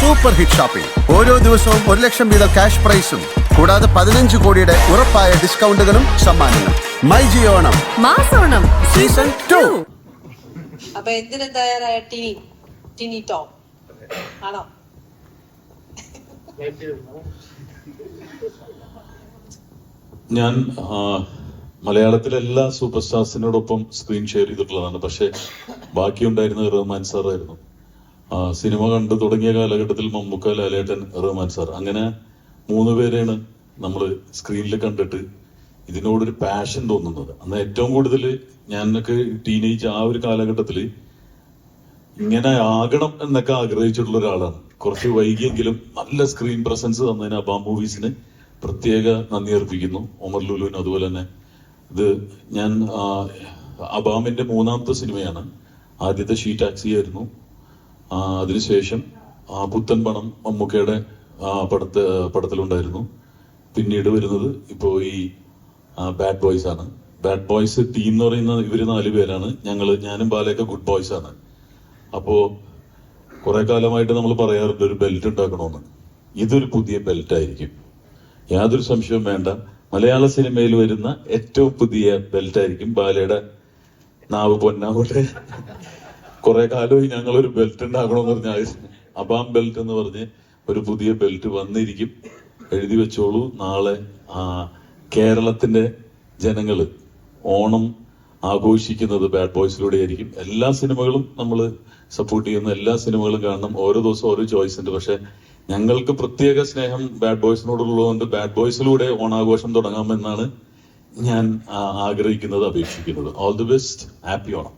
Super hit shopping ഓരോ ദിവസവും ഒരു ലക്ഷം വീതം ക്യാഷ് പ്രൈസും കൂടാതെ പതിനഞ്ച് കോടിയുടെ ഉറപ്പായ ഡിസ്കൗണ്ടുകളും സമ്മാനങ്ങളും. മൈ ജിയോണം മാസോണം സീസൺ ടു. അപ്പൊ എന്തിനു തയ്യാറായ ടിനി? ടിനി ടോ. ആണോ? ഞാൻ മലയാളത്തിലെല്ലാ മലയാളത്തിലെ എല്ലാ സൂപ്പർ സ്റ്റാർസിനോടൊപ്പം സ്ക്രീൻ ഷെയർ ചെയ്തിട്ടുള്ളതാണ്. പക്ഷെ ബാക്കിയുണ്ടായിരുന്നത് റഹ്മാൻ സാറായിരുന്നു. സിനിമ കണ്ടു തുടങ്ങിയ കാലഘട്ടത്തിൽ മമ്മൂക്ക ലാലേട്ടൻ റഹ്മാൻ സാർ അങ്ങനെ മൂന്ന് പേരെയാണ് നമ്മൾ സ്ക്രീനിൽ കണ്ടിട്ട് ഇതിനോടൊരു പാഷൻ തോന്നുന്നത്. അന്ന് ഏറ്റവും കൂടുതൽ ഞാനൊക്കെ ടീനേജ് ആ ഒരു കാലഘട്ടത്തിൽ ഇങ്ങനെ ആകണം എന്നൊക്കെ ആഗ്രഹിച്ചിട്ടുള്ള ഒരാളാണ്. കുറച്ച് വൈകിയെങ്കിലും നല്ല സ്ക്രീൻ പ്രസൻസ് തന്നതിന് അബാം മൂവീസിന് പ്രത്യേക നന്ദി അർപ്പിക്കുന്നു. ഒമർ ലുലുവിന് അതുപോലെ തന്നെ ഇത് ഞാൻ അബാമിന്റെ മൂന്നാമത്തെ സിനിമയാണ്. ആദ്യത്തെ ഷീ ടാക്സി ആയിരുന്നു. അതിനുശേഷം ആ, പുത്തൻ പണം മമ്മൂക്കയുടെ ആ, പടത്ത് പടത്തിലുണ്ടായിരുന്നു. പിന്നീട് വരുന്നത് ഇപ്പോൾ ഈ ബാഡ് ബോയ്സ് ആണ്. ബാഡ് ബോയ്സ് ടീം എന്ന് പറയുന്ന ഇവർ നാല് പേരാണ്. ഞങ്ങൾ ഞാനും ബാലയൊക്കെ ഗുഡ് ബോയ്സ് ആണ്. അപ്പോ കുറെ കാലമായിട്ട് നമ്മൾ പറയാറുണ്ട് ഒരു ബെൽറ്റ് ഉണ്ടാക്കണമെന്ന് ഇതൊരു പുതിയ ബെൽറ്റ് ആയിരിക്കും. യാതൊരു സംശയവും വേണ്ട. മലയാള സിനിമയിൽ വരുന്ന ഏറ്റവും പുതിയ ബെൽറ്റ് ആയിരിക്കും ബാലയുടെ നാവ് പൊന്നാവട്ടെ. കുറെ കാലമായി ഞങ്ങൾ ഒരു ബെൽറ്റ് ഉണ്ടാക്കണമെന്ന് പറഞ്ഞാൽ അബാം ബെൽറ്റ് എന്ന് പറഞ്ഞ് ഒരു പുതിയ ബെൽറ്റ് വന്നിരിക്കും. എഴുതി വെച്ചോളൂ. നാളെ ആ, കേരളത്തിന്റെ ജനങ്ങൾ ഓണം ആഘോഷിക്കുന്നത് ബാഡ് ബോയ്സിലൂടെ ആയിരിക്കും. എല്ലാ സിനിമകളും നമ്മൾ സപ്പോർട്ട് ചെയ്യുന്ന എല്ലാ സിനിമകളും കാണണം. ഓരോ ദിവസം ഓരോ ചോയ്സ് ഉണ്ട്. പക്ഷെ ഞങ്ങൾക്ക് പ്രത്യേക സ്നേഹം ബാഡ് ബോയ്സിനോടുള്ളതുകൊണ്ട് ബാഡ് ബോയ്സിലൂടെ ഓണാഘോഷം തുടങ്ങാമെന്നാണ് ഞാൻ ആഗ്രഹിക്കുന്നത് അപേക്ഷിക്കുന്നത്. All the best happy Onam.